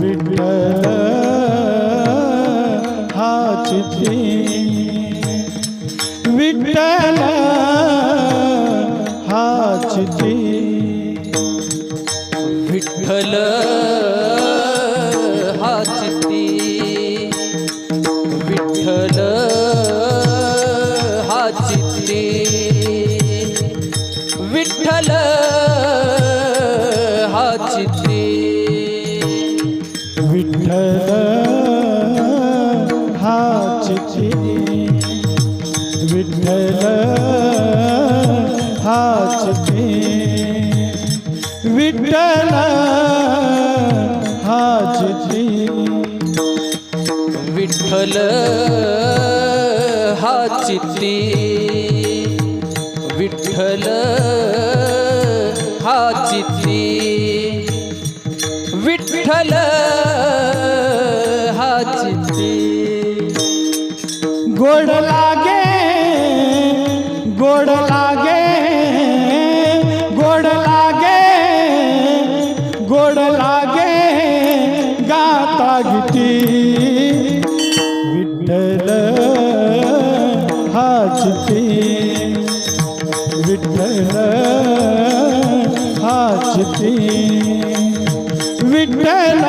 विठ्ठल हा चिती विठ्ठल हा चिती विठ्ठल हा चिती विठ्ठल हा चिती विठ्ठल विठ्ठल हा विठ्ठल हा चित्ती. विठ्ठल हा चित्ती. विठ्ठल मागिती विठ्ठल हाचती. विठ्ठल हाचती. विठ्ठल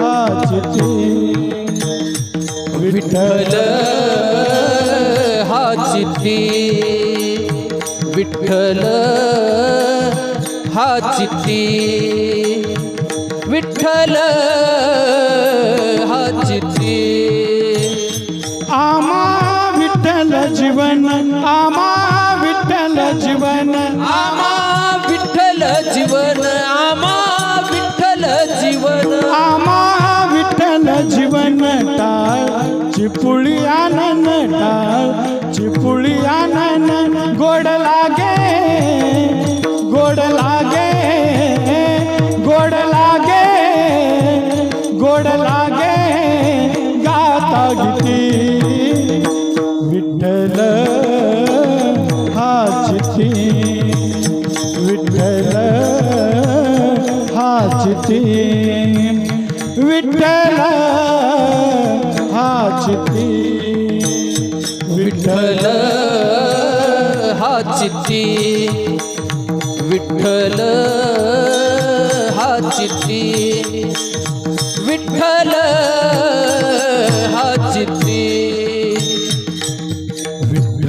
हाचती. विठ्ठल हाचती. विठ्ठल हाचती. विठ्ठल हा चित्ती आमा विठ्ठल जीवन आमा विठ्ठल जीवन. आमा विठ्ठल जीवन आमा विठ्ठल जीवन. आमा विठ्ठल जीवन टाळ चिपुळी आनन टाळ चिपुळी आनन गोड विठ्ठल हा चित्ती विठ्ठल हा चित्ती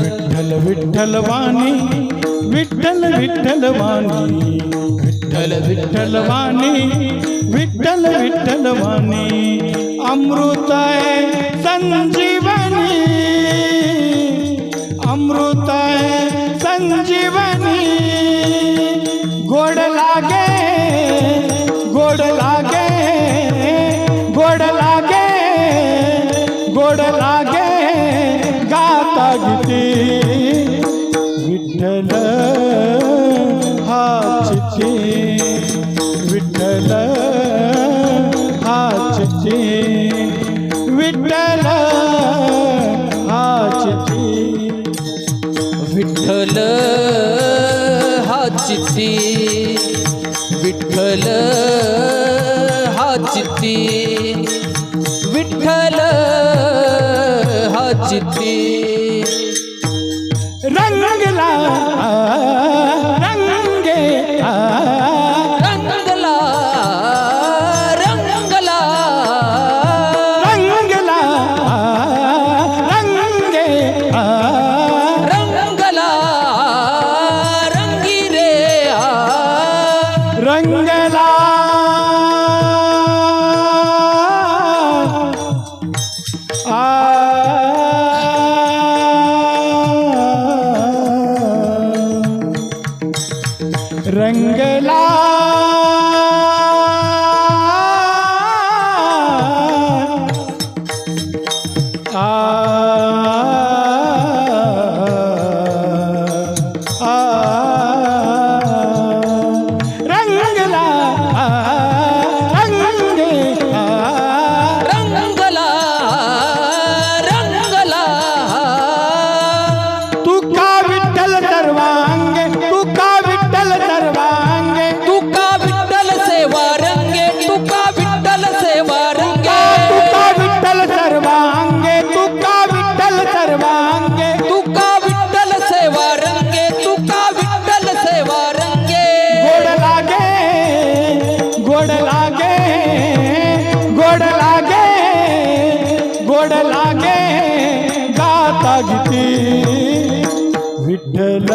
विठल विठल वाणी विठल विठल वाणी विठल विठल वाणी विठल विठल वाणी अमृत है संजीवनी अमृत है संजीवनी, गोड़ लागे विठ्ठल हाचिती विठ्ठल हाचिती विठ्ठल हाचिती Ah. विठ्ठल